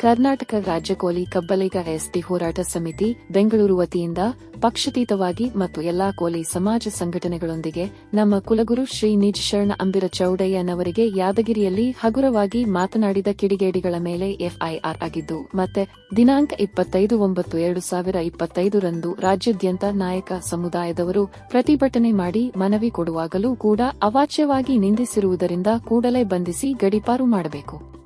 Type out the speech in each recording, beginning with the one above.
ಕರ್ನಾಟಕ ರಾಜ್ಯ ಕೋಲಿ ಕಬ್ಬಲಿಗ ಎಸ್ಟಿ ಹೋರಾಟ ಸಮಿತಿ ಬೆಂಗಳೂರು ವತಿಯಿಂದ ಪಕ್ಷಾತೀತವಾಗಿ ಮತ್ತು ಎಲ್ಲಾ ಕೋಲಿ ಸಮಾಜ ಸಂಘಟನೆಗಳೊಂದಿಗೆ ನಮ್ಮ ಕುಲಗುರು ಶ್ರೀ ನಿಜ್ ಶರಣ ಅಂಬಿರ ಚೌಡಯ್ಯನವರಿಗೆ ಯಾದಗಿರಿಯಲ್ಲಿ ಹಗುರವಾಗಿ ಮಾತನಾಡಿದ ಕಿಡಿಗೇಡಿಗಳ ಮೇಲೆ ಎಫ್ಐಆರ್ ಆಗಿದ್ದು, ಮತ್ತೆ ದಿನಾಂಕ ಇಪ್ಪತ್ತೈದು ಒಂಬತ್ತು ಎರಡು ಸಾವಿರ ಇಪ್ಪತ್ತೈದರಂದು ರಾಜ್ಯಾದ್ಯಂತ ನಾಯಕ ಸಮುದಾಯದವರು ಪ್ರತಿಭಟನೆ ಮಾಡಿ ಮನವಿ ಕೊಡುವಾಗಲೂ ಕೂಡ ಅವಾಚ್ಯವಾಗಿ ನಿಂದಿಸಿರುವುದರಿಂದ ಕೂಡಲೇ ಬಂಧಿಸಿ ಗಡಿಪಾರು ಮಾಡಬೇಕು.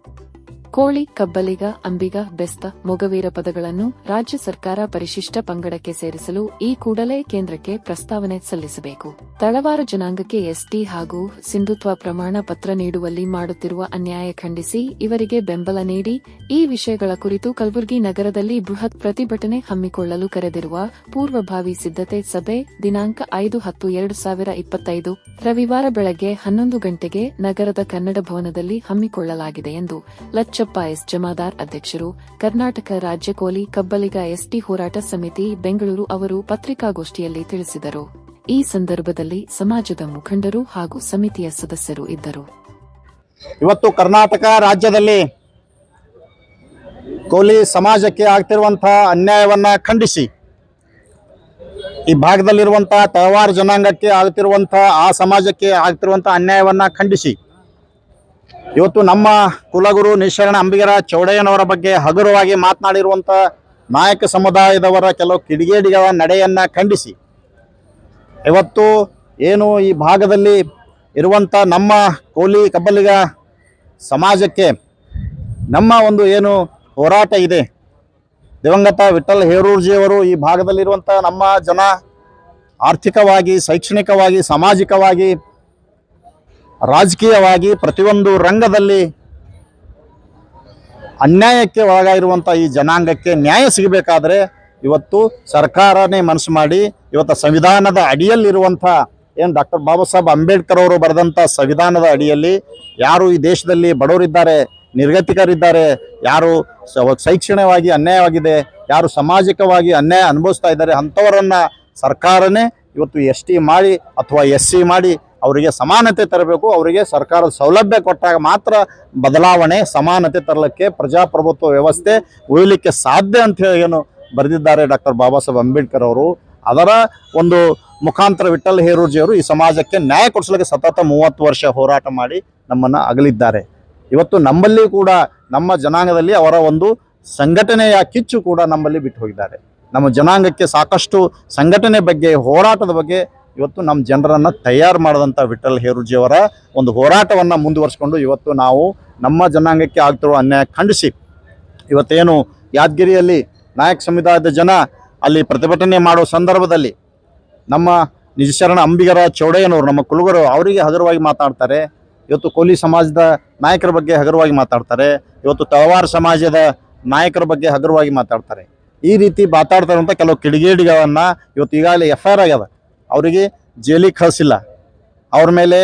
ಕೋಳಿ, ಕಬ್ಬಲಿಗ, ಅಂಬಿಗ, ಬೆಸ್ತ, ಮೊಗವೀರ ಪದಗಳನ್ನು ರಾಜ್ಯ ಸರ್ಕಾರ ಪರಿಶಿಷ್ಟ ಪಂಗಡಕ್ಕೆ ಸೇರಿಸಲು ಈ ಕೂಡಲೇ ಕೇಂದ್ರಕ್ಕೆ ಪ್ರಸ್ತಾವನೆ ಸಲ್ಲಿಸಬೇಕು. ತಳವಾರು ಜನಾಂಗಕ್ಕೆ ಎಸ್ಟಿ ಹಾಗೂ ಸಿಂಧುತ್ವ ಪ್ರಮಾಣ ಪತ್ರ ನೀಡುವಲ್ಲಿ ಮಾಡುತ್ತಿರುವ ಅನ್ಯಾಯ ಖಂಡಿಸಿ ಇವರಿಗೆ ಬೆಂಬಲ ನೀಡಿ, ಈ ವಿಷಯಗಳ ಕುರಿತು ಕಲಬುರಗಿ ನಗರದಲ್ಲಿ ಬೃಹತ್ ಪ್ರತಿಭಟನೆ ಹಮ್ಮಿಕೊಳ್ಳಲು ಕರೆದಿರುವ ಪೂರ್ವಭಾವಿ ಸಿದ್ಧತೆ ಸಭೆ ದಿನಾಂಕ ಐದು ಹತ್ತು ಎರಡು ಸಾವಿರ ಇಪ್ಪತ್ತೈದು ರವಿವಾರ ಬೆಳಗ್ಗೆ ಹನ್ನೊಂದು ಗಂಟೆಗೆ ನಗರದ ಕನ್ನಡ ಭವನದಲ್ಲಿ ಹಮ್ಮಿಕೊಳ್ಳಲಾಗಿದೆ ಎಂದು ಲಚ್ಚಪ್ಪ ಎಸ್ ಜಮಾದಾರ್ ಅಧ್ಯಕ್ಷರು, ಕರ್ನಾಟಕ ರಾಜ್ಯ ಕೋಲಿ ಕಬ್ಬಲಿಗ ಎಸ್ಟಿ ಹೋರಾಟ ಸಮಿತಿ ಬೆಂಗಳೂರು ಅವರು ಪತ್ರಿಕಾಗೋಷ್ಠಿಯಲ್ಲಿ ತಿಳಿಸಿದರು. ಈ ಸಂದರ್ಭದಲ್ಲಿ ಸಮಾಜದ ಮುಖಂಡರು ಹಾಗೂ ಸಮಿತಿಯ ಸದಸ್ಯರು ಇದ್ದರು. ಇವತ್ತು ಕರ್ನಾಟಕ ರಾಜ್ಯದಲ್ಲಿ ಕೋಲಿ ಸಮಾಜಕ್ಕೆ ಆಗ್ತಿರುವಂತಹ ಅನ್ಯಾಯವನ್ನ ಖಂಡಿಸಿ, ಈ ಭಾಗದಲ್ಲಿರುವಂತಹ ತಳವಾರ ಜನಾಂಗಕ್ಕೆ ಆಗ್ತಿರುವಂತಹ ಆ ಸಮಾಜಕ್ಕೆ ಆಗ್ತಿರುವಂತಹ ಅನ್ಯಾಯವನ್ನ ಖಂಡಿಸಿ ಇವತ್ತು ನಮ್ಮ ಕುಲಗುರು ನಿಶರಣ ಅಂಬಿಗರ ಚೌಡಯ್ಯನವರ ಬಗ್ಗೆ ಹಗುರವಾಗಿ ಮಾತನಾಡಿರುವಂಥ ನಾಯಕ ಸಮುದಾಯದವರ ಕೆಲವು ಕಿಡಿಗೇಡಿಗಳ ನಡೆಯನ್ನ ಖಂಡಿಸಿ. ಇವತ್ತು ಏನು ಈ ಭಾಗದಲ್ಲಿ ಇರುವಂಥ ನಮ್ಮ ಕೋಲಿ ಕಬ್ಬಲಿಗ ಸಮಾಜಕ್ಕೆ ನಮ್ಮ ಒಂದು ಏನು ಹೋರಾಟ ಇದೆ. ದಿವಂಗತ ವಿಠಲ್ ಹೇರೂರ್ಜಿಯವರು ಈ ಭಾಗದಲ್ಲಿರುವಂಥ ನಮ್ಮ ಜನ ಆರ್ಥಿಕವಾಗಿ, ಶೈಕ್ಷಣಿಕವಾಗಿ, ಸಾಮಾಜಿಕವಾಗಿ ರಾಜಕೀಯವಾಗಿ ಪ್ರತಿಯೊಂದು ರಂಗದಲ್ಲಿ ಅನ್ಯಾಯಕ್ಕೆ ಒಳಗಾಗಿರುವಂಥ ಈ ಜನಾಂಗಕ್ಕೆ ನ್ಯಾಯ ಸಿಗಬೇಕಾದ್ರೆ ಇವತ್ತು ಸರ್ಕಾರನೇ ಮನಸ್ಸು ಮಾಡಿ ಇವತ್ತು ಸಂವಿಧಾನದ ಅಡಿಯಲ್ಲಿರುವಂಥ ಏನು ಡಾಕ್ಟರ್ ಬಾಬಾ ಸಾಹೇಬ್ ಅಂಬೇಡ್ಕರ್ ಅವರು ಬರೆದಂಥ ಸಂವಿಧಾನದ ಅಡಿಯಲ್ಲಿ ಯಾರು ಈ ದೇಶದಲ್ಲಿ ಬಡವರಿದ್ದಾರೆ, ನಿರ್ಗತಿಕರಿದ್ದಾರೆ, ಯಾರು ಶೈಕ್ಷಣಿಕವಾಗಿ ಅನ್ಯಾಯವಾಗಿದೆ, ಯಾರು ಸಾಮಾಜಿಕವಾಗಿ ಅನ್ಯಾಯ ಅನುಭವಿಸ್ತಾ ಇದ್ದಾರೆ ಅಂಥವರನ್ನು ಸರ್ಕಾರನೇ ಇವತ್ತು ಎಸ್ ಟಿ ಮಾಡಿ ಅಥವಾ ಎಸ್ ಸಿ ಮಾಡಿ ಅವರಿಗೆ ಸಮಾನತೆ ತರಬೇಕು, ಅವರಿಗೆ ಸರ್ಕಾರದ ಸೌಲಭ್ಯ ಕೊಟ್ಟಾಗ ಮಾತ್ರ ಬದಲಾವಣೆ, ಸಮಾನತೆ ತರಲಿಕ್ಕೆ ಪ್ರಜಾಪ್ರಭುತ್ವ ವ್ಯವಸ್ಥೆ ಉಳಿಲಿಕ್ಕೆ ಸಾಧ್ಯ ಅಂತ ಹೇಳಿ ಏನು ಬರೆದಿದ್ದಾರೆ ಡಾಕ್ಟರ್ ಬಾಬಾ ಸಾಹೇಬ್ ಅಂಬೇಡ್ಕರ್ ಅವರು. ಅದರ ಒಂದು ಮುಖಾಂತರ ವಿಠಲ್ ಹೇರೂರ್ಜಿಯವರು ಈ ಸಮಾಜಕ್ಕೆ ನ್ಯಾಯ ಕೊಡಿಸಲಿಕ್ಕೆ ಸತತ ಮೂವತ್ತು ವರ್ಷ ಹೋರಾಟ ಮಾಡಿ ನಮ್ಮನ್ನು ಅಗಲಿದ್ದಾರೆ. ಇವತ್ತು ನಮ್ಮಲ್ಲಿ ಕೂಡ, ನಮ್ಮ ಜನಾಂಗದಲ್ಲಿ ಅವರ ಒಂದು ಸಂಘಟನೆಯ ಕಿಚ್ಚು ಕೂಡ ನಮ್ಮಲ್ಲಿ ಬಿಟ್ಟು ಹೋಗಿದ್ದಾರೆ. ನಮ್ಮ ಜನಾಂಗಕ್ಕೆ ಸಾಕಷ್ಟು ಸಂಘಟನೆ ಬಗ್ಗೆ, ಹೋರಾಟದ ಬಗ್ಗೆ ಇವತ್ತು ನಮ್ಮ ಜನರನ್ನು ತಯಾರು ಮಾಡಿದಂಥ ವಿಠಲ್ ಹೇರೂಜಿಯವರ ಒಂದು ಹೋರಾಟವನ್ನು ಮುಂದುವರಿಸ್ಕೊಂಡು ಇವತ್ತು ನಾವು ನಮ್ಮ ಜನಾಂಗಕ್ಕೆ ಆಗ್ತಿರೋ ಅನ್ಯಾಯ ಖಂಡಿಸಿ. ಇವತ್ತೇನು ಯಾದಗಿರಿಯಲ್ಲಿ ನಾಯಕ ಸಮುದಾಯದ ಜನ ಅಲ್ಲಿ ಪ್ರತಿಭಟನೆ ಮಾಡೋ ಸಂದರ್ಭದಲ್ಲಿ ನಮ್ಮ ನಿಜಶರಣ ಅಂಬಿಗರ ಚೌಡಯ್ಯನವರು, ನಮ್ಮ ಕುಲಗರು ಅವರಿಗೆ ಹಗುರವಾಗಿ ಮಾತಾಡ್ತಾರೆ. ಇವತ್ತು ಕೋಲಿ ಸಮಾಜದ ನಾಯಕರ ಬಗ್ಗೆ ಹಗುರವಾಗಿ ಮಾತಾಡ್ತಾರೆ. ಇವತ್ತು ತಳವಾರ ಸಮಾಜದ ನಾಯಕರ ಬಗ್ಗೆ ಹಗುರವಾಗಿ ಮಾತಾಡ್ತಾರೆ. ಈ ರೀತಿ ಮಾತಾಡ್ತಾರಂಥ ಕೆಲವು ಕಿಡಿಗೇಡಿಗಳನ್ನು ಇವತ್ತು ಈಗಾಗಲೇ ಎಫ್ ಐ ಆರ್ ಆಗ್ಯದ. ಅವರಿಗೆ ಜೈಲಿಗೆ ಕಳಿಸಿಲ್ಲ. ಅವ್ರ ಮೇಲೆ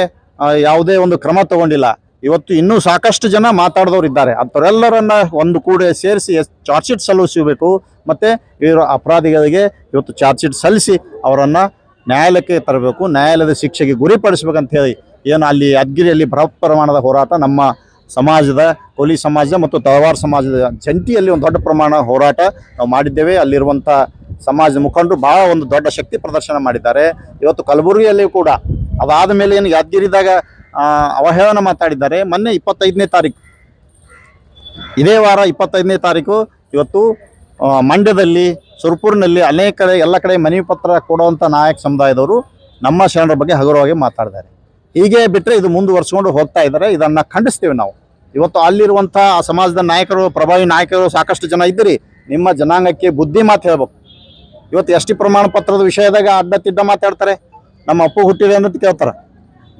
ಯಾವುದೇ ಒಂದು ಕ್ರಮ ತಗೊಂಡಿಲ್ಲ. ಇವತ್ತು ಇನ್ನೂ ಸಾಕಷ್ಟು ಜನ ಮಾತಾಡಿದವರು ಇದ್ದಾರೆ. ಅಂಥವರೆಲ್ಲರನ್ನ ಒಂದು ಕೂಡ ಸೇರಿಸಿ ಚಾರ್ಜ್ ಶೀಟ್ ಸಲ್ಲಿಸಬೇಕು. ಮತ್ತು ಇವರು ಅಪರಾಧಿಗಳಿಗೆ ಇವತ್ತು ಚಾರ್ಜ್ ಶೀಟ್ ಸಲ್ಲಿಸಿ ಅವರನ್ನು ನ್ಯಾಯಾಲಯಕ್ಕೆ ತರಬೇಕು. ನ್ಯಾಯಾಲಯದ ಶಿಕ್ಷೆಗೆ ಗುರಿಪಡಿಸ್ಬೇಕಂತ ಹೇಳಿ ಏನು ಅಲ್ಲಿ ಅದ್ಗಿರಿಯಲ್ಲಿ ಬೃಹತ್ ಪ್ರಮಾಣದ ಹೋರಾಟ ನಮ್ಮ ಸಮಾಜದ ಕೋಲಿ ಸಮಾಜದ ಮತ್ತು ತಳವಾರ ಸಮಾಜದ ಜಂಟಿಯಲ್ಲಿ ಒಂದು ದೊಡ್ಡ ಪ್ರಮಾಣ ಹೋರಾಟ ನಾವು ಮಾಡಿದ್ದೇವೆ. ಅಲ್ಲಿರುವಂಥ ಸಮಾಜದ ಮುಖಂಡರು ಬಹಳ ಒಂದು ದೊಡ್ಡ ಶಕ್ತಿ ಪ್ರದರ್ಶನ ಮಾಡಿದ್ದಾರೆ. ಇವತ್ತು ಕಲಬುರಗಿಯಲ್ಲಿ ಕೂಡ ಅದಾದ ಮೇಲೆ ಏನು ಯಾದಗಿರಿದಾಗ ಅವಹೇಳನ ಮಾತಾಡಿದ್ದಾರೆ. ಮೊನ್ನೆ ಇಪ್ಪತ್ತೈದನೇ ತಾರೀಕು. ಇದೇ ವಾರ ಇಪ್ಪತ್ತೈದನೇ ತಾರೀಕು ಇವತ್ತು ಮಂಡ್ಯದಲ್ಲಿ, ಸುರ್ಪುರ್ನಲ್ಲಿ ಅನೇಕ ಕಡೆ, ಎಲ್ಲ ಕಡೆ ಮನವಿ ಪತ್ರ ಕೊಡುವಂಥ ನಾಯಕ ಸಮುದಾಯದವರು ನಮ್ಮ ಶರಣರ ಬಗ್ಗೆ ಹಗುರವಾಗಿ ಮಾತಾಡಿದ್ದಾರೆ. ಹೀಗೆ ಬಿಟ್ಟರೆ ಇದು ಮುಂದುವರ್ಸ್ಕೊಂಡು ಹೋಗ್ತಾ ಇದ್ದಾರೆ. ಇದನ್ನು ಖಂಡಿಸ್ತೀವಿ ನಾವು. ಇವತ್ತು ಅಲ್ಲಿರುವಂಥ ಸಮಾಜದ ನಾಯಕರು, ಪ್ರಭಾವಿ ನಾಯಕರು ಸಾಕಷ್ಟು ಜನ ಇದ್ದೀರಿ. ನಿಮ್ಮ ಜನಾಂಗಕ್ಕೆ ಬುದ್ಧಿ ಮಾತು ಹೇಳ್ಬೇಕು. ಇವತ್ತು ಎಸ್ ಟಿ ಪ್ರಮಾಣ ಪತ್ರದ ವಿಷಯದಾಗ ಅಡ್ಡ ತಿಡ್ಡ ಮಾತಾಡ್ತಾರೆ? ನಮ್ಮ ಅಪ್ಪು ಹುಟ್ಟಿದೆ ಅಂತ ಕೇಳ್ತಾರೆ.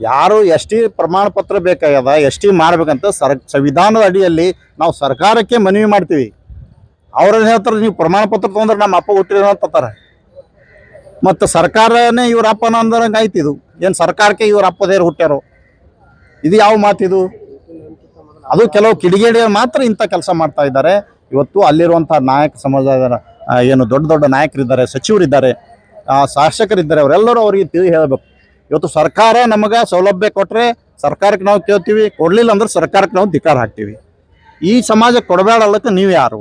ಯಾರು ಎಸ್ ಟಿ ಪ್ರಮಾಣ ಪತ್ರ ಬೇಕಾಗ್ಯದ ಎಸ್ ಟಿ ಮಾಡ್ಬೇಕಂತ ಸರ್, ಸಂವಿಧಾನದ ಅಡಿಯಲ್ಲಿ ನಾವು ಸರ್ಕಾರಕ್ಕೆ ಮನವಿ ಮಾಡ್ತೀವಿ. ಅವ್ರೇನು ಹೇಳ್ತಾರೆ, ನೀವು ಪ್ರಮಾಣ ಪತ್ರ ತೊಗೊಂಡ್ರೆ ನಮ್ಮ ಅಪ್ಪ ಹುಟ್ಟಿದೆ ಅಂತಾರೆ. ಮತ್ತು ಸರ್ಕಾರನೇ ಇವ್ರ ಅಪ್ಪನ ಅಂದಂಗೆ ಆಯ್ತು ಇದು. ಏನು ಸರ್ಕಾರಕ್ಕೆ ಇವ್ರ ಅಪ್ಪದೇರು ಹುಟ್ಟ್ಯಾರೋ? ಇದು ಯಾವ ಮಾತಿದು ಅದು ಕೆಲವು ಕಿಡಿಗೇಡಿಯರು ಮಾತ್ರ ಇಂಥ ಕೆಲಸ ಮಾಡ್ತಾ ಇದ್ದಾರೆ. ಇವತ್ತು ಅಲ್ಲಿರುವಂಥ ನಾಯಕ ಸಮಾಜ ಏನು ದೊಡ್ಡ ದೊಡ್ಡ ನಾಯಕರಿದ್ದಾರೆ, ಸಚಿವರಿದ್ದಾರೆ ಶಾಸಕರಿದ್ದಾರೆ, ಅವರೆಲ್ಲರೂ ಅವರಿಗೆ ತಿಳಿ ಹೇಳಬೇಕು. ಇವತ್ತು ಸರ್ಕಾರ ನಮಗೆ ಸೌಲಭ್ಯ ಕೊಟ್ಟರೆ ಸರ್ಕಾರಕ್ಕೆ ನಾವು ಕೇಳ್ತೀವಿ, ಕೊಡಲಿಲ್ಲ ಅಂದ್ರೆ ಸರ್ಕಾರಕ್ಕೆ ನಾವು ಧಿಕಾರ ಹಾಕ್ತೀವಿ. ಈ ಸಮಾಜಕ್ಕೆ ಕೊಡಬೇಡಲ್ಲಕ್ಕೆ ನೀವು ಯಾರು?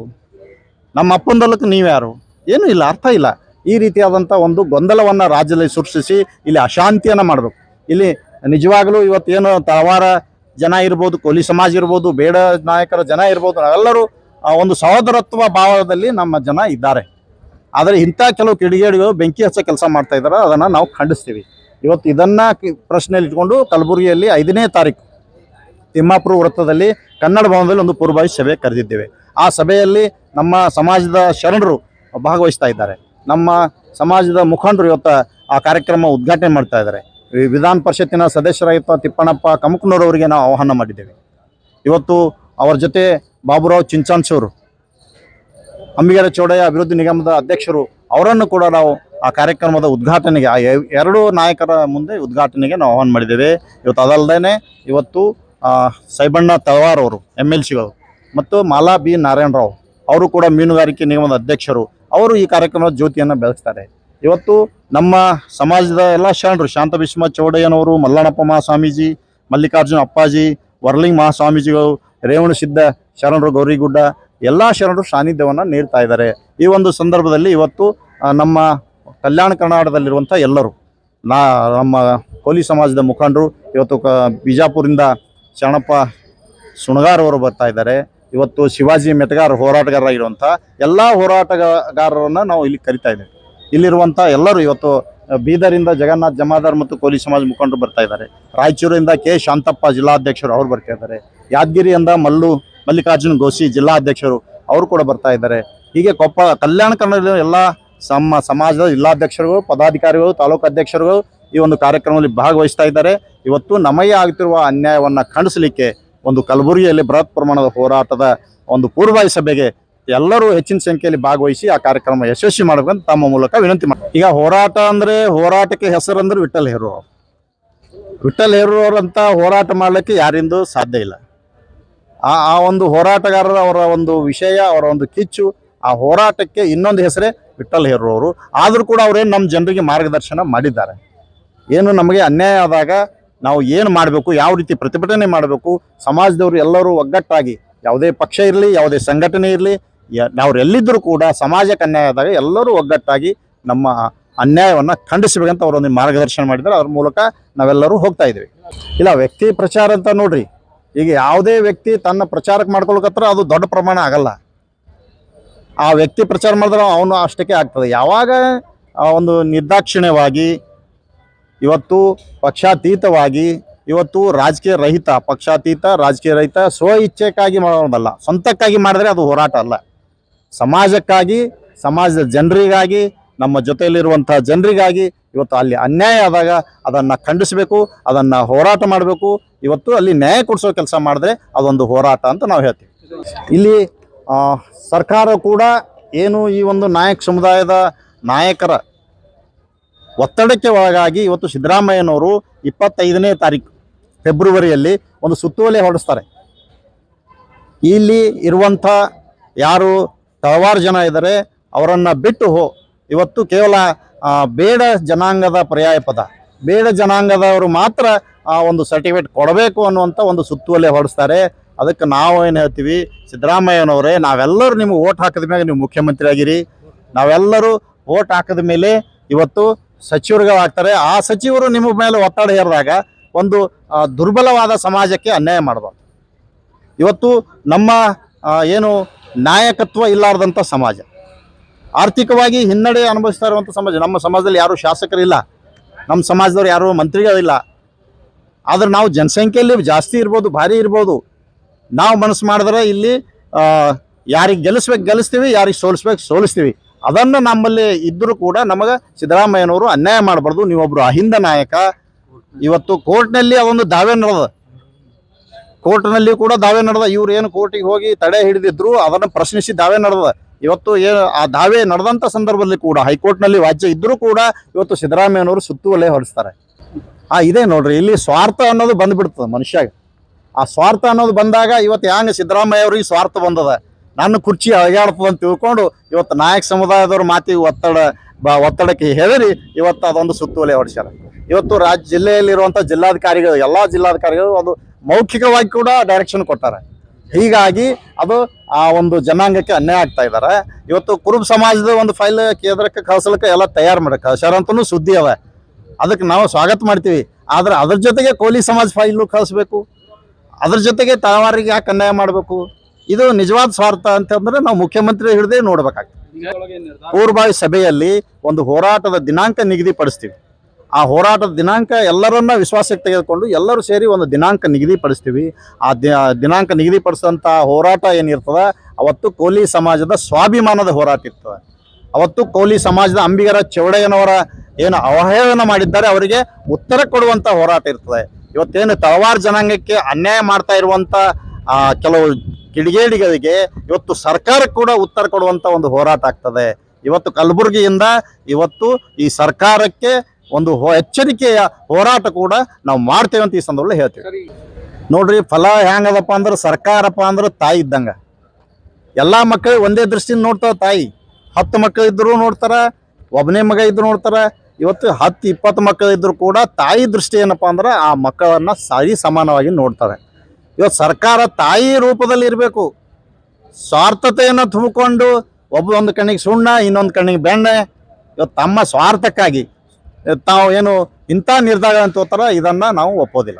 ನಮ್ಮ ಅಪ್ಪಂದಲ್ಲಕ್ಕೆ ನೀವು ಯಾರು? ಏನೂ ಇಲ್ಲ, ಅರ್ಥ ಇಲ್ಲ. ಈ ರೀತಿಯಾದಂಥ ಒಂದು ಗೊಂದಲವನ್ನು ರಾಜ್ಯದಲ್ಲಿ ಸೃಷ್ಟಿಸಿ ಇಲ್ಲಿ ಅಶಾಂತಿಯನ್ನು ಮಾಡಬೇಕು. ಇಲ್ಲಿ ನಿಜವಾಗಲೂ ಇವತ್ತೇನು ತಳವಾರ ಜನ ಇರ್ಬೋದು, ಕೊಲಿ ಸಮಾಜ ಇರ್ಬೋದು, ಬೇಡ ನಾಯಕರ ಜನ ಇರ್ಬೋದು, ನಾವೆಲ್ಲರೂ ಒಂದು ಸಹೋದರತ್ವ ಭಾವದಲ್ಲಿ ನಮ್ಮ ಜನ ಇದ್ದಾರೆ. ಆದರೆ ಇಂಥ ಕೆಲವು ಕಿಡಿಗೇಡಿಗಳು ಬೆಂಕಿ ಹಚ್ಚೋ ಕೆಲಸ ಮಾಡ್ತಾ ಇದ್ದಾರೆ, ಅದನ್ನು ನಾವು ಖಂಡಿಸ್ತೀವಿ. ಇವತ್ತು ಇದನ್ನು ಪ್ರಶ್ನೆಯಲ್ಲಿ ಇಟ್ಕೊಂಡು ಕಲಬುರಗಿಯಲ್ಲಿ ಐದನೇ ತಾರೀಕು ತಿಮ್ಮಾಪುರ ವೃತ್ತದಲ್ಲಿ ಕನ್ನಡ ಭವನದಲ್ಲಿ ಒಂದು ಪೂರ್ವಭಾವಿ ಸಭೆ ಕರೆದಿದ್ದೇವೆ. ಆ ಸಭೆಯಲ್ಲಿ ನಮ್ಮ ಸಮಾಜದ ಶರಣರು ಭಾಗವಹಿಸ್ತಾ ಇದ್ದಾರೆ. ನಮ್ಮ ಸಮಾಜದ ಮುಖಂಡರು ಇವತ್ತು ಆ ಕಾರ್ಯಕ್ರಮ ಉದ್ಘಾಟನೆ ಮಾಡ್ತಾ ಇದ್ದಾರೆ. ವಿಧಾನ ಪರಿಷತ್ತಿನ ಸದಸ್ಯರಾಗಿತ್ತು ತಿಪ್ಪಣ್ಣಪ್ಪ ಕಮಕನೂರವರಿಗೆ ನಾವು ಆಹ್ವಾನ ಮಾಡಿದ್ದೇವೆ. ಇವತ್ತು ಅವರ ಜೊತೆ ಬಾಬುರಾವ್ ಚಿಂಚಾನ್ಸೂರು. ಅಂಬಿಗರ ಚೌಡಯ್ಯ ಅಭಿವೃದ್ಧಿ ನಿಗಮದ ಅಧ್ಯಕ್ಷರು, ಅವರನ್ನು ಕೂಡ ನಾವು ಆ ಕಾರ್ಯಕ್ರಮದ ಉದ್ಘಾಟನೆಗೆ, ಆ ಎರಡು ನಾಯಕರ ಮುಂದೆ ಉದ್ಘಾಟನೆಗೆ ನಾವು ಆಹ್ವಾನ ಮಾಡಿದ್ದೇವೆ. ಇವತ್ತು ಅದಲ್ಲದೇ ಇವತ್ತು ಸೈಬಣ್ಣ ತಳವಾರ್ ಅವರು ಎಂ ಎಲ್ ಸಿಗಳು ಮತ್ತು ಮಾಲಾ ಬಿ. ನಾರಾಯಣರಾವ್ ಅವರು ಕೂಡ ಮೀನುಗಾರಿಕೆ ನಿಗಮದ ಅಧ್ಯಕ್ಷರು. ಅವರು ಈ ಕಾರ್ಯಕ್ರಮದ ಜ್ಯೋತಿಯನ್ನು ಬೆಳೆಸ್ತಾರೆ. ಇವತ್ತು ನಮ್ಮ ಸಮಾಜದ ಎಲ್ಲ ಶರಣರು ಶಾಂತ ಭೀಷ್ಮ ಚೌಡಯ್ಯನವರು, ಮಲ್ಲಣ್ಣಪ್ಪ ಮಹಾಸ್ವಾಮೀಜಿ, ಮಲ್ಲಿಕಾರ್ಜುನ ಅಪ್ಪಾಜಿ, ವರ್ಲಿಂಗ್ ಮಹಾಸ್ವಾಮೀಜಿಗಳು ರೇವಣ ಸಿದ್ಧ, ಶರಣರು ಗೌರಿಗುಡ್ಡ, ಎಲ್ಲ ಶರಣರು ಸಾನ್ನಿಧ್ಯವನ್ನು ನೀಡ್ತಾ ಇದ್ದಾರೆ. ಈ ಒಂದು ಸಂದರ್ಭದಲ್ಲಿ ಇವತ್ತು ನಮ್ಮ ಕಲ್ಯಾಣ ಕರ್ನಾಟಕದಲ್ಲಿರುವಂಥ ಎಲ್ಲರೂ, ನಾ, ನಮ್ಮ ಕೋಲಿ ಸಮಾಜದ ಮುಖಂಡರು, ಇವತ್ತು ಕ ಬಿಜಾಪುರಿಂದ ಶರಣಪ್ಪ ಸುಣಗಾರ್ ಅವರು ಬರ್ತಾ ಇದ್ದಾರೆ. ಇವತ್ತು ಶಿವಾಜಿ ಮೆತಗಾರ ಹೋರಾಟಗಾರರಾಗಿರುವಂಥ ಎಲ್ಲ ಹೋರಾಟಗಾರರನ್ನು ನಾವು ಇಲ್ಲಿ ಕರಿತಾ ಇದ್ದೇವೆ. ಇಲ್ಲಿರುವಂಥ ಎಲ್ಲರೂ ಇವತ್ತು ಬೀದರಿಂದ ಜಗನ್ನಾಥ್ ಜಮಾದಾರ್ ಮತ್ತು ಕೋಲಿ ಸಮಾಜ ಮುಖಂಡರು ಬರ್ತಾ ಇದ್ದಾರೆ. ರಾಯಚೂರಿಂದ ಕೆ. ಶಾಂತಪ್ಪ ಜಿಲ್ಲಾಧ್ಯಕ್ಷರು ಅವರು ಬರ್ತಾ ಇದ್ದಾರೆ. ಯಾದಗಿರಿಯಿಂದ ಮಲ್ಲು ಮಲ್ಲಿಕಾರ್ಜುನ್ ಗೋಸಿ ಜಿಲ್ಲಾಧ್ಯಕ್ಷರು ಅವರು ಕೂಡ ಬರ್ತಾ ಇದ್ದಾರೆ. ಹೀಗೆ ಕೊಪ್ಪ ಕಲ್ಯಾಣ ಕನ್ನಡದ ಎಲ್ಲ ಸಮ ಸಮಾಜದ ಜಿಲ್ಲಾಧ್ಯಕ್ಷರುಗಳು, ಪದಾಧಿಕಾರಿಗಳು, ತಾಲೂಕು ಅಧ್ಯಕ್ಷರುಗಳು ಈ ಒಂದು ಕಾರ್ಯಕ್ರಮದಲ್ಲಿ ಭಾಗವಹಿಸ್ತಾ ಇದ್ದಾರೆ. ಇವತ್ತು ನಮಗೆ ಆಗ್ತಿರುವ ಅನ್ಯಾಯವನ್ನು ಖಂಡಿಸಲಿಕ್ಕೆ ಒಂದು ಕಲಬುರಗಿಯಲ್ಲಿ ಬೃಹತ್ ಪ್ರಮಾಣದ ಹೋರಾಟದ ಒಂದು ಪೂರ್ವಾಯಿ ಸಭೆಗೆ ಎಲ್ಲರೂ ಹೆಚ್ಚಿನ ಸಂಖ್ಯೆಯಲ್ಲಿ ಭಾಗವಹಿಸಿ ಆ ಕಾರ್ಯಕ್ರಮ ಯಶಸ್ವಿ ಮಾಡಬೇಕಂತ ತಮ್ಮ ಮೂಲಕ ವಿನಂತಿ ಮಾಡಿ ಈಗ ಹೋರಾಟ ಅಂದ್ರೆ ಹೋರಾಟಕ್ಕೆ ಹೆಸರು ಅಂದ್ರೆ ವಿಠಲ್ ಹೇರು ವಿಠಲ್ ಹೇರು ಅವರಂತ ಹೋರಾಟ ಮಾಡಲಿಕ್ಕೆ ಯಾರಿಂದೂ ಸಾಧ್ಯ ಇಲ್ಲ. ಆ ಆ ಒಂದು ಹೋರಾಟಗಾರರ ಅವರ ಒಂದು ವಿಷಯ, ಅವರ ಒಂದು ಕಿಚ್ಚು, ಆ ಹೋರಾಟಕ್ಕೆ ಇನ್ನೊಂದು ಹೆಸರೇ ವಿಠಲ್ ಹೇರು ಅವರು. ಆದರೂ ಕೂಡ ಅವರೇನು ನಮ್ಮ ಜನರಿಗೆ ಮಾರ್ಗದರ್ಶನ ಮಾಡಿದ್ದಾರೆ. ಏನು ನಮಗೆ ಅನ್ಯಾಯ ಆದಾಗ ನಾವು ಏನು ಮಾಡಬೇಕು, ಯಾವ ರೀತಿ ಪ್ರತಿಭಟನೆ ಮಾಡಬೇಕು, ಸಮಾಜದವರು ಎಲ್ಲರೂ ಒಗ್ಗಟ್ಟಾಗಿ, ಯಾವುದೇ ಪಕ್ಷ ಇರಲಿ, ಯಾವುದೇ ಸಂಘಟನೆ ಇರಲಿ ಅವ್ರು ಎಲ್ಲಿದ್ದರೂ ಕೂಡ ಸಮಾಜಕ್ಕೆ ಅನ್ಯಾಯ ಆದಾಗ ಎಲ್ಲರೂ ಒಗ್ಗಟ್ಟಾಗಿ ನಮ್ಮ ಅನ್ಯಾಯವನ್ನು ಖಂಡಿಸಬೇಕಂತ ಅವರೊಂದು ಮಾರ್ಗದರ್ಶನ ಮಾಡಿದ್ದಾರೆ. ಅದ್ರ ಮೂಲಕ ನಾವೆಲ್ಲರೂ ಹೋಗ್ತಾ ಇದ್ದೀವಿ. ಇಲ್ಲ, ವ್ಯಕ್ತಿ ಪ್ರಚಾರ ಅಂತ ನೋಡ್ರಿ. ಈಗ ಯಾವುದೇ ವ್ಯಕ್ತಿ ತನ್ನ ಪ್ರಚಾರಕ್ಕೆ ಮಾಡ್ಕೊಳಕತ್ರ ಅದು ದೊಡ್ಡ ಪ್ರಮಾಣ ಆಗಲ್ಲ. ಆ ವ್ಯಕ್ತಿ ಪ್ರಚಾರ ಮಾಡಿದ್ರೆ ಅವನು ಅಷ್ಟಕ್ಕೆ ಆಗ್ತದೆ. ಯಾವಾಗ ಒಂದು ನಿರ್ದಾಕ್ಷಿಣ್ಯವಾಗಿ, ಇವತ್ತು ಪಕ್ಷಾತೀತವಾಗಿ, ಇವತ್ತು ರಾಜಕೀಯ ರಹಿತ, ಪಕ್ಷಾತೀತ, ರಾಜಕೀಯ ರಹಿತ ಸ್ವ ಇಚ್ಛೆಕ್ಕಾಗಿ ಮಾಡೋದಲ್ಲ. ಸ್ವಂತಕ್ಕಾಗಿ ಮಾಡಿದ್ರೆ ಅದು ಹೋರಾಟ ಅಲ್ಲ. ಸಮಾಜಕ್ಕಾಗಿ, ಸಮಾಜದ ಜನರಿಗಾಗಿ, ನಮ್ಮ ಜೊತೆಯಲ್ಲಿರುವಂಥ ಜನರಿಗಾಗಿ ಇವತ್ತು ಅಲ್ಲಿ ಅನ್ಯಾಯ ಆದಾಗ ಅದನ್ನು ಖಂಡಿಸಬೇಕು, ಅದನ್ನು ಹೋರಾಟ ಮಾಡಬೇಕು. ಇವತ್ತು ಅಲ್ಲಿ ನ್ಯಾಯ ಕೊಡಿಸೋ ಕೆಲಸ ಮಾಡಿದ್ರೆ ಅದೊಂದು ಹೋರಾಟ ಅಂತ ನಾವು ಹೇಳ್ತೀವಿ. ಇಲ್ಲಿ ಸರ್ಕಾರ ಕೂಡ ಏನು ಈ ಒಂದು ನಾಯಕ ಸಮುದಾಯದ ನಾಯಕರ ಒತ್ತಡಕ್ಕೆ ಒಳಗಾಗಿ ಇವತ್ತು ಸಿದ್ದರಾಮಯ್ಯನವರು ಇಪ್ಪತ್ತೈದನೇ ತಾರೀಕು ಫೆಬ್ರವರಿಯಲ್ಲಿ ಒಂದು ಸುತ್ತೋಲೆ ಹೊರಡಿಸ್ತಾರೆ. ಇಲ್ಲಿ ಇರುವಂಥ ಯಾರು ತಳವಾರು ಜನ ಇದ್ದಾರೆ, ಅವರನ್ನು ಬಿಟ್ಟು ಹೋ. ಇವತ್ತು ಕೇವಲ ಬೇಡ ಜನಾಂಗದ ಪರ್ಯಾಯ ಪದ. ಬೇಡ ಜನಾಂಗದವರು ಮಾತ್ರ, ಆ, ಒಂದು ಸರ್ಟಿಫಿಕೇಟ್ ಕೊಡಬೇಕು ಅನ್ನುವಂಥ ಒಂದು ಸುತ್ತುವಲೆ ಹೊರಡಿಸ್ತಾರೆ. ಅದಕ್ಕೆ ನಾವು ಏನು ಹೇಳ್ತೀವಿ, ಸಿದ್ದರಾಮಯ್ಯನವರೇ, ನಾವೆಲ್ಲರೂ ನಿಮ್ಗೆ ಓಟ್ ಹಾಕಿದ ಮೇಲೆ ನೀವು ಮುಖ್ಯಮಂತ್ರಿ ಆಗಿರಿ. ನಾವೆಲ್ಲರೂ ಓಟ್ ಹಾಕಿದ ಮೇಲೆ ಇವತ್ತು ಸಚಿವರುಗಳಾಗ್ತಾರೆ ಆ ಸಚಿವರು ನಿಮ್ಮ ಮೇಲೆ ಒತ್ತಡ ಹೇರಿದಾಗ ಒಂದು ದುರ್ಬಲವಾದ ಸಮಾಜಕ್ಕೆ ಅನ್ಯಾಯ ಮಾಡಬಾರ್ದು ಇವತ್ತು ನಮ್ಮ ಏನು ನಾಯಕತ್ವ ಇಲ್ಲಾರ್ದಂಥ ಸಮಾಜ. ಆರ್ಥಿಕವಾಗಿ ಹಿನ್ನಡೆ ಅನುಭವಿಸ್ತಾ ಇರುವಂಥ ಸಮಾಜ. ನಮ್ಮ ಸಮಾಜದಲ್ಲಿ ಯಾರೂ ಶಾಸಕರಿಲ್ಲ. ನಮ್ಮ ಸಮಾಜದವ್ರು ಯಾರೂ ಮಂತ್ರಿಗಳಿಲ್ಲ. ಆದ್ರೆ ನಾವು ಜನಸಂಖ್ಯೆಯಲ್ಲಿ ಜಾಸ್ತಿ ಇರ್ಬೋದು, ಭಾರಿ ಇರ್ಬೋದು. ನಾವು ಮನಸ್ಸು ಮಾಡಿದ್ರೆ ಇಲ್ಲಿ ಯಾರಿಗೆ ಗೆಲ್ಲಿಸ್ಬೇಕು ಗೆಲ್ಲಿಸ್ತೀವಿ, ಯಾರಿಗೆ ಸೋಲಿಸ್ಬೇಕು ಸೋಲಿಸ್ತೀವಿ. ಅದನ್ನು ನಮ್ಮಲ್ಲಿ ಇದ್ದರೂ ಕೂಡ ನಮಗೆ ಸಿದ್ದರಾಮಯ್ಯನವರು ಅನ್ಯಾಯ ಮಾಡಬಾರ್ದು. ನೀವೊಬ್ಬರು ಅಹಿಂದ ನಾಯಕ. ಇವತ್ತು ಕೋರ್ಟ್ನಲ್ಲಿ ಅದೊಂದು ದಾವೆ ನಡೆದ ಕೋರ್ಟ್ನಲ್ಲಿ ಕೂಡ ದಾವೆ ನಡೆದ. ಇವ್ರು ಏನು ಕೋರ್ಟಿಗೆ ಹೋಗಿ ತಡೆ ಹಿಡಿದಿದ್ರು, ಅದನ್ನು ಪ್ರಶ್ನಿಸಿ ದಾವೆ ನಡೆದ. ಇವತ್ತು ಏನು ಆ ದಾವೆ ನಡೆದಂಥ ಸಂದರ್ಭದಲ್ಲಿ ಕೂಡ ಹೈಕೋರ್ಟ್ನಲ್ಲಿ ವಾಜ್ಯ ಇದ್ದರೂ ಕೂಡ ಇವತ್ತು ಸಿದ್ದರಾಮಯ್ಯನವರು ಸುತ್ತುವಲೆ ಹೊರಿಸ್ತಾರೆ. ಆ, ಇದೆ ನೋಡ್ರಿ, ಇಲ್ಲಿ ಸ್ವಾರ್ಥ ಅನ್ನೋದು ಬಂದ್ಬಿಡ್ತದೆ ಮನುಷ್ಯಾಗ. ಆ ಸ್ವಾರ್ಥ ಅನ್ನೋದು ಬಂದಾಗ ಇವತ್ತು ಹ್ಯಾಂಗ ಸಿದ್ದರಾಮಯ್ಯ ಅವ್ರಿಗೆ ಸ್ವಾರ್ಥ ಬಂದದ? ನನ್ನ ಕುರ್ಚಿ ಅಳಗಾಡ್ತದೆ ಅಂತ ತಿಳ್ಕೊಂಡು ಇವತ್ತು ನಾಯಕ ಸಮುದಾಯದವ್ರ ಮಾತಿಗೆ ಒತ್ತಡ ಬ, ಒತ್ತಡಕ್ಕೆ ಹೆದರಿ ಇವತ್ತು ಅದೊಂದು ಸುತ್ತೋಲೆ ಹೊಡಿಸ್ಯಾರ. ಇವತ್ತು ರಾಜ್ಯ ಜಿಲ್ಲೆಯಲ್ಲಿರುವಂಥ ಜಿಲ್ಲಾಧಿಕಾರಿಗಳು, ಎಲ್ಲ ಜಿಲ್ಲಾಧಿಕಾರಿಗಳು ಅದು ಮೌಖಿಕವಾಗಿ ಕೂಡ ಡೈರೆಕ್ಷನ್ ಕೊಟ್ಟಾರೆ. ಹೀಗಾಗಿ ಅದು ಆ ಒಂದು ಜನಾಂಗಕ್ಕೆ ಅನ್ಯಾಯ ಆಗ್ತಾ ಇದ್ದಾರೆ ಇವತ್ತು ಕುರುಬ ಸಮಾಜದ ಒಂದು ಫೈಲ್ ಕೇಂದ್ರಕ್ಕೆ ಕಳ್ಸಲಿಕ್ಕೆ ಎಲ್ಲ ತಯಾರು ಮಾಡಿ ಕಳ್ಸ್ಯಾರಂತೂ ಸುದ್ದಿ ಅವ. ಅದಕ್ಕೆ ನಾವು ಸ್ವಾಗತ ಮಾಡ್ತೀವಿ. ಆದ್ರೆ ಅದ್ರ ಜೊತೆಗೆ ಕೋಲಿ ಸಮಾಜ ಫೈಲು ಕಳಿಸ್ಬೇಕು. ಅದ್ರ ಜೊತೆಗೆ ತಳವಾರಿಗೆ ಯಾಕೆ ಅನ್ಯಾಯ ಮಾಡಬೇಕು? ಇದು ನಿಜವಾದ ಸ್ವಾರ್ಥ ಅಂತಂದ್ರೆ ನಾವು ಮುಖ್ಯಮಂತ್ರಿ ಹಿಡಿದೇ ನೋಡ್ಬೇಕಾಗ್ತದೆ. ಪೂರ್ವಭಾವಿ ಸಭೆಯಲ್ಲಿ ಒಂದು ಹೋರಾಟದ ದಿನಾಂಕ ನಿಗದಿಪಡಿಸ್ತೀವಿ ಆ ಹೋರಾಟದ ದಿನಾಂಕ ಎಲ್ಲರನ್ನ ವಿಶ್ವಾಸಕ್ಕೆ ತೆಗೆದುಕೊಂಡು ಎಲ್ಲರೂ ಸೇರಿ ಒಂದು ದಿನಾಂಕ ನಿಗದಿಪಡಿಸ್ತೀವಿ ಆ ದಿನಾಂಕ ನಿಗದಿಪಡಿಸಿದಂಥ ಹೋರಾಟ ಏನಿರ್ತದ, ಅವತ್ತು ಕೋಲಿ ಸಮಾಜದ ಸ್ವಾಭಿಮಾನದ ಹೋರಾಟ ಇರ್ತದೆ. ಅವತ್ತು ಕೋಲಿ ಸಮಾಜದ ಅಂಬಿಗರ ಚೌಡಯ್ಯನವರ ಏನು ಅವಹೇಳನ ಮಾಡಿದ್ದಾರೆ, ಅವರಿಗೆ ಉತ್ತರ ಕೊಡುವಂಥ ಹೋರಾಟ ಇರ್ತದೆ. ಇವತ್ತೇನು ತಳವಾರ ಜನಾಂಗಕ್ಕೆ ಅನ್ಯಾಯ ಮಾಡ್ತಾ ಇರುವಂಥ ಆ, ಕೆಲವು ಕಿಡಿಗೇಡಿಗಳಿಗೆ ಇವತ್ತು ಸರ್ಕಾರ ಕೂಡ ಉತ್ತರ ಕೊಡುವಂಥ ಒಂದು ಹೋರಾಟ ಆಗ್ತದೆ. ಇವತ್ತು ಕಲಬುರಗಿಯಿಂದ ಇವತ್ತು ಈ ಸರ್ಕಾರಕ್ಕೆ ಒಂದು ಎಚ್ಚರಿಕೆಯ ಹೋರಾಟ ಕೂಡ ನಾವು ಮಾಡ್ತೇವೆ ಅಂತ ಈ ಸಂದರ್ಭದಲ್ಲಿ ಹೇಳ್ತೀವಿ. ನೋಡ್ರಿ ಫಲ ಹೆಂಗದಪ್ಪ ಅಂದ್ರೆ ಸರ್ಕಾರಪ್ಪ ಅಂದ್ರೆ ತಾಯಿ ಇದ್ದಂಗ. ಎಲ್ಲ ಮಕ್ಕಳು ಒಂದೇ ದೃಷ್ಟಿಯಿಂದ ನೋಡ್ತಾವ ತಾಯಿ. ಹತ್ತು ಮಕ್ಕಳು ಇದ್ರು ನೋಡ್ತಾರ ಒಬ್ಬನೇ ಮಗ ಇದ್ರು ನೋಡ್ತಾರ ಇವತ್ತು ಹತ್ತು ಇಪ್ಪತ್ತು ಮಕ್ಕಳು ಇದ್ರು ಕೂಡ ತಾಯಿ ದೃಷ್ಟಿ ಏನಪ್ಪ ಅಂದ್ರೆ ಆ ಮಕ್ಕಳನ್ನ ಸರಿ ಸಮಾನವಾಗಿ ನೋಡ್ತಾರೆ. ಇವತ್ತು ಸರ್ಕಾರ ತಾಯಿ ರೂಪದಲ್ಲಿ ಇರಬೇಕು. ಸ್ವಾರ್ಥತೆಯನ್ನು ತುಂಬಿಕೊಂಡು ಒಬ್ಬ ಒಂದು ಕಣ್ಣಿಗೆ ಸುಣ್ಣ, ಇನ್ನೊಂದು ಕಣ್ಣಿಗೆ ಬೆಣ್ಣೆ. ಇವತ್ತು ತಮ್ಮ ಸ್ವಾರ್ಥಕ್ಕಾಗಿ ತಾವು ಏನು ಇಂಥ ನಿರ್ಧಾರ ಅಂತ ಇದನ್ನು ನಾವು ಒಪ್ಪೋದಿಲ್ಲ.